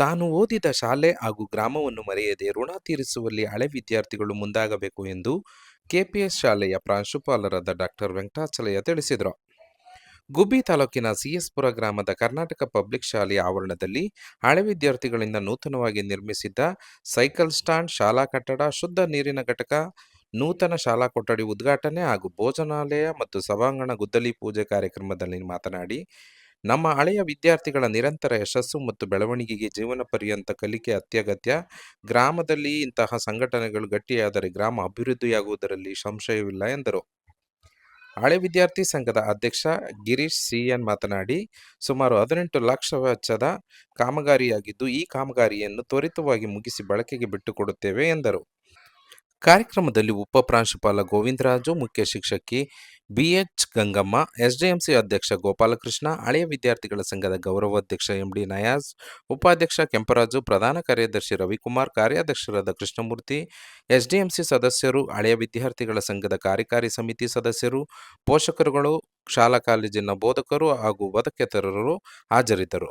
ತಾನು ಓದಿದ ಶಾಲೆ ಹಾಗೂ ಗ್ರಾಮವನ್ನು ಮರೆಯದೆ ಋಣ ತೀರಿಸುವಲ್ಲಿ ಹಳೆ ವಿದ್ಯಾರ್ಥಿಗಳು ಮುಂದಾಗಬೇಕು ಎಂದು ಕೆಪಿಎಸ್ ಶಾಲೆಯ ಪ್ರಾಂಶುಪಾಲರಾದ ಡಾಕ್ಟರ್ ವೆಂಕಟಾಚಲಯ್ಯ ತಿಳಿಸಿದರು. ಗುಬ್ಬಿ ತಾಲೂಕಿನ ಸಿಎಸ್ಪುರ ಗ್ರಾಮದ ಕರ್ನಾಟಕ ಪಬ್ಲಿಕ್ ಶಾಲೆಯ ಆವರಣದಲ್ಲಿ ಹಳೆ ವಿದ್ಯಾರ್ಥಿಗಳಿಂದ ನೂತನವಾಗಿ ನಿರ್ಮಿಸಿದ್ದ ಸೈಕಲ್ ಸ್ಟ್ಯಾಂಡ್, ಶಾಲಾ ಕಟ್ಟಡ, ಶುದ್ಧ ನೀರಿನ ಘಟಕ, ನೂತನ ಶಾಲಾ ಕೊಠಡಿ ಉದ್ಘಾಟನೆ ಹಾಗೂ ಭೋಜನಾಲಯ ಮತ್ತು ಸಭಾಂಗಣ ಗುದ್ದಲಿ ಪೂಜೆ ಕಾರ್ಯಕ್ರಮದಲ್ಲಿ ಮಾತನಾಡಿ ನಮ್ಮ ಹಳೆಯ ವಿದ್ಯಾರ್ಥಿಗಳ ನಿರಂತರ ಯಶಸ್ಸು ಮತ್ತು ಬೆಳವಣಿಗೆಗೆ ಜೀವನ ಪರ್ಯಂತ ಕಲಿಕೆ ಅತ್ಯಗತ್ಯ. ಗ್ರಾಮದಲ್ಲಿ ಇಂತಹ ಸಂಘಟನೆಗಳು ಗಟ್ಟಿಯಾದರೆ ಗ್ರಾಮ ಅಭಿವೃದ್ಧಿಯಾಗುವುದರಲ್ಲಿ ಸಂಶಯವಿಲ್ಲ ಎಂದರು. ಹಳೆ ವಿದ್ಯಾರ್ಥಿ ಸಂಘದ ಅಧ್ಯಕ್ಷ ಗಿರೀಶ್ ಸಿಎನ್ ಮಾತನಾಡಿ, ಸುಮಾರು ಹದಿನೆಂಟು ಲಕ್ಷ ವೆಚ್ಚದ ಕಾಮಗಾರಿಯಾಗಿದ್ದು, ಈ ಕಾಮಗಾರಿಯನ್ನು ತ್ವರಿತವಾಗಿ ಮುಗಿಸಿ ಬಳಕೆಗೆ ಬಿಟ್ಟುಕೊಡುತ್ತೇವೆ ಎಂದರು. ಕಾರ್ಯಕ್ರಮದಲ್ಲಿ ಉಪ ಪ್ರಾಂಶುಪಾಲ ಗೋವಿಂದರಾಜು, ಮುಖ್ಯ ಶಿಕ್ಷಕಿ ಬಿಎಚ್ ಗಂಗಮ್ಮ ಎಸ್ಡಿಎಂಸಿ ಅಧ್ಯಕ್ಷ ಗೋಪಾಲಕೃಷ್ಣ, ಹಳೆಯ ವಿದ್ಯಾರ್ಥಿಗಳ ಸಂಘದ ಗೌರವಾಧ್ಯಕ್ಷ ಎಂಡಿ ನಯಾಜ್, ಉಪಾಧ್ಯಕ್ಷ ಕೆಂಪರಾಜು, ಪ್ರಧಾನ ಕಾರ್ಯದರ್ಶಿ ರವಿಕುಮಾರ್, ಕಾರ್ಯಾಧ್ಯಕ್ಷರಾದ ಕೃಷ್ಣಮೂರ್ತಿ ಎಸ್ಡಿಎಂಸಿ ಸದಸ್ಯರು, ಹಳೆಯ ವಿದ್ಯಾರ್ಥಿಗಳ ಸಂಘದ ಕಾರ್ಯಕಾರಿ ಸಮಿತಿ ಸದಸ್ಯರು, ಪೋಷಕರುಗಳು, ಶಾಲಾ ಕಾಲೇಜಿನ ಬೋಧಕರು ಹಾಗೂ ಬೋಧಕೇತರರು ಹಾಜರಿದ್ದರು.